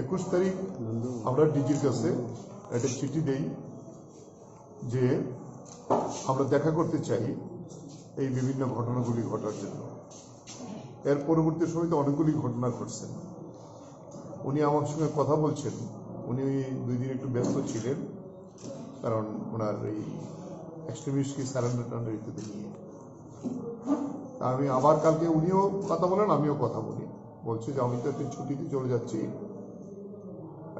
একুশ তারিখ আমরা ডিজির কাছে একটা চিঠি দেই যে আমরা দেখা করতে চাই এই বিভিন্ন ঘটনাগুলি ঘটার জন্য। এর পরবর্তী সময়তে অনেকগুলি ঘটনা ঘটছে। উনি আমার সঙ্গে কথা বলছেন। উনি দুই দিন একটু ব্যস্ত ছিলেন, কারণ ওনার এই এক্সট্রিমিস্টকে স্যারেন্ডার টান্ডার ইত্যাদি নিয়ে। আমি আবার কালকে উনিও কথা বলেন, আমিও কথা বলি। বলছে যে আমি তো একটু ছুটিতে চলে যাচ্ছি।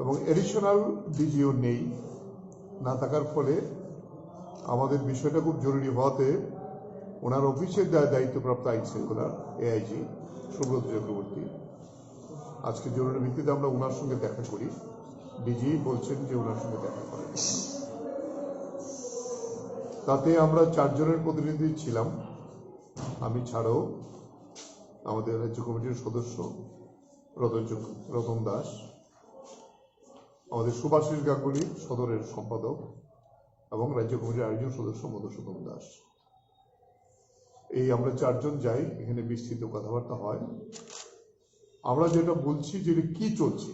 এবং এডিশনাল ডিজিও নেই, না থাকার ফলে আমাদের বিষয়টা খুব জরুরি হওয়াতে ওনার অফিসের দায়িত্বপ্রাপ্ত আইন শৃঙ্খলার এআইজি সুব্রত চক্রবর্তী। আজকে জরুরি ভিত্তিতে আমরা ওনার সঙ্গে দেখা করি। ডিজি বলছেন যে ওনার সঙ্গে দেখা করেন। তাতে আমরা চারজনের প্রতিনিধি ছিলাম। আমি ছাড়াও আমাদের রাজ্য কমিটির সদস্য রতন রতন দাস। আমাদের সুভাষিস গাঙ্গুলি সদরের সম্পাদক এবং রাজ্য কমিটির আরেকজন সদস্য মধুসূদন দাস। এই আমরা চারজন যাই, এখানে বিস্তৃত কথাবার্তা হয়। আমরা যেটা বলছি যে কি চলছে,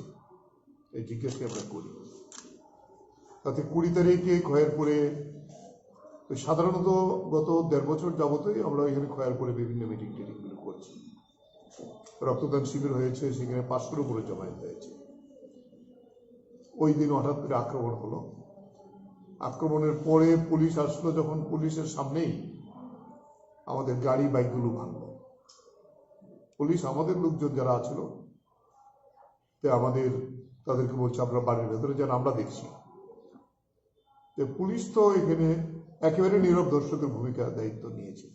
এই জিজ্ঞাসা আমরা করি। তাতে কুড়ি তারিখে খয়েরপুরে, সাধারণত গত দেড় বছর যাবতই আমরা এখানে খয়ারপুরে বিভিন্ন মিটিং টিটিংগুলো করছি। রক্তদান শিবির হয়েছে, সেখানে পাঁচশোর উপরে জমায়েত হয়েছে। ওই দিন হঠাৎ করে আক্রমণ হলো। আক্রমণের পরে পুলিশ আসলো যখন পুলিশের সামনেই আমাদের গাড়ি, বাইকগুলো ভাঙলো। পুলিশ আমাদের লোকজন যারা আছিল, তে আমাদের, তাদেরকে বলছে, আপনারা বাড়ির ভেতরে যেন, আমরা দেখছি। পুলিশ তো এখানে একেবারে নীরব দর্শকের ভূমিকা, দায়িত্ব নিয়েছিল।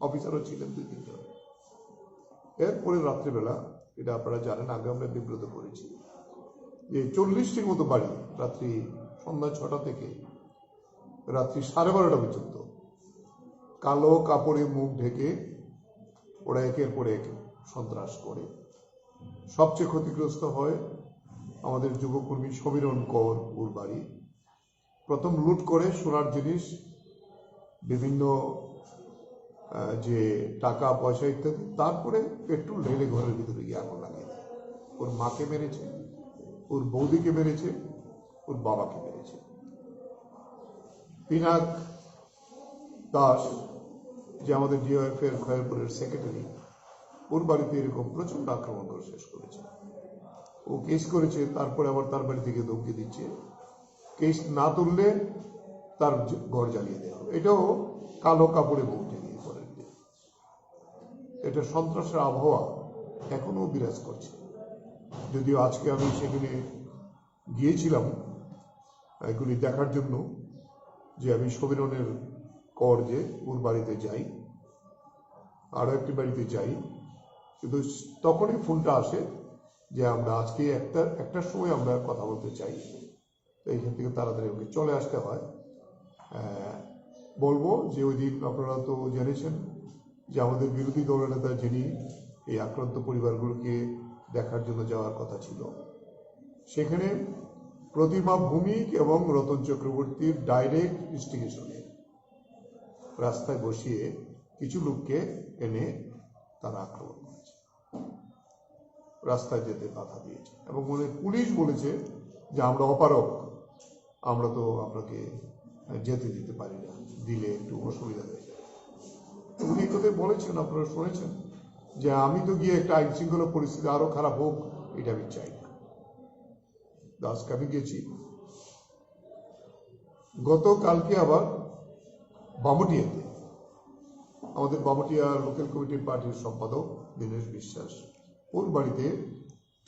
অফিসারও ছিলেন দুই তিনজন। এরপরে রাত্রেবেলা, এটা আপনারা জানেন, আগে আমরা বিব্রত করেছি। যে চল্লিশটির মতো বাড়ি, রাত্রি সন্ধ্যা ছটা থেকে রাত্রি সাড়ে বারোটা পর্যন্ত। কালো কাপড়ে মুখ ঢেকে ওরা একের পর এক সন্ত্রাস করে। সবচেয়ে ক্ষতিগ্রস্ত হয় আমাদের যুবকর্মী সমীরণ কর ওর বাড়ি। প্রথম লুট করে সোনার জিনিস, বিভিন্ন যে টাকা, পয়সা ইত্যাদি, তারপরে পেট্রোল ঢেলে ঘরের ভিতরে গিয়ে আগুন লাগিয়ে দেয়। ওর মাকে মেরেছে। ওর বৌদিকে মেরেছে, ওর বাবাকে মেরেছে। পিনাক দাস, যে আমাদের ডিওএফ এর খয়েরপুরের সেক্রেটারি ওর বাড়িতে এরকম প্রচণ্ড আক্রমণ করে শেষ করেছে। ও কেস করেছে, তারপরে আবার তার বাড়ি থেকে ধমকি দিচ্ছে। কেস না তুললে তার ঘর জ্বালিয়ে দেওয়া এটাও কালো কাপড়ে মুখ করে এটা সন্ত্রাসের আবহাওয়া এখনও বিরাজ করছে। যদিও আজকে আমি সেখানে গিয়েছিলাম এগুলি দেখার জন্য যে আমি সমীরণের কর যে ওর বাড়িতে যাই, আরও একটি বাড়িতে যাই। কিন্তু তখনই ফোনটা আসে যে আমরা আজকে একটা একটার সময় আমরা কথা বলতে চাই। তো এইখান থেকে তাড়াতাড়ি ওকে চলে আসতে হয়। বলব যে ওই দিন আপনারা তো জেনেছেন যে আমাদের বিরোধী দলনেতা যিনি এই আক্রান্ত পরিবারগুলোকে দেখার জন্য যাওয়ার কথা ছিল। সেখানে প্রতিমা ভূমিক এবং রতন চক্রবর্তীর ডাইরেক্ট ইনস্টিগেশনে রাস্তায় বসিয়ে কিছু লোককে এনে তারা আক্রমণ করেছে। রাস্তায় যেতে বাধা দিয়েছে এবং মনে পুলিশ বলেছে যে, আমরা অপারক আমরা তো আপনাকে যেতে দিতে পারি না। দিলে একটু অসুবিধা হয়ে যায়। উনি কথাই বলেছেন, আপনারা শুনেছেন। যে আমি তো গিয়ে একটা আইন শৃঙ্খলা পরিস্থিতি আরও খারাপ হোক, এটা আমি চাই না। দাসকে আমি গেছি। গতকালকে আবার বামুটিয়াতে, আমাদের বামুটিয়া লোকাল কমিটির পার্টির সম্পাদক দীনেশ বিশ্বাস, ওর বাড়িতে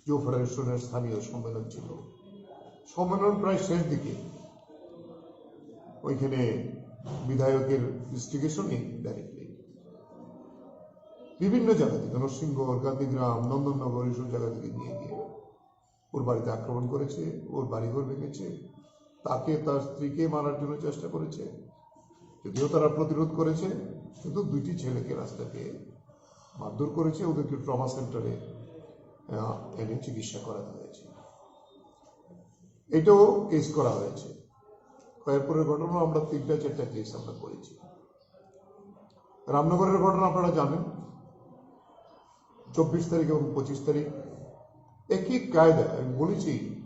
জো ফেডারেশনের স্থানীয় সম্মেলন ছিল। সম্মেলন প্রায় শেষ দিকে। ওইখানে বিধায়কের ইনস্টিগেশনে ডাইরেক্টলি বিভিন্ন জায়গা থেকে নরসিংগড় গান্ধীগ্রাম, নন্দননগর, এইসব জায়গা থেকে নিয়ে গিয়ে ওর বাড়িতে আক্রমণ করেছে, ওর বাড়িঘর ভেঙেছে, তাকে তার স্ত্রীকে মারার জন্য চেষ্টা করেছে, যদিও তারা প্রতিরোধ করেছে, কিন্তু দুইটি ছেলেকে রাস্তাকে মারধর করেছে, ওদেরকে ট্রমা সেন্টারে এনে চিকিৎসা করাতে হয়েছে। এটাও কেস করা হয়েছে। খয়েরপুরের ঘটনা আমরা তিনটা, চারটা কেস আমরা করেছি। রামনগরের ঘটনা আপনারা জানেন। চব্বিশ তারিখ এবং পঁচিশ তারিখ। একই কায়দায় আমি বলেছি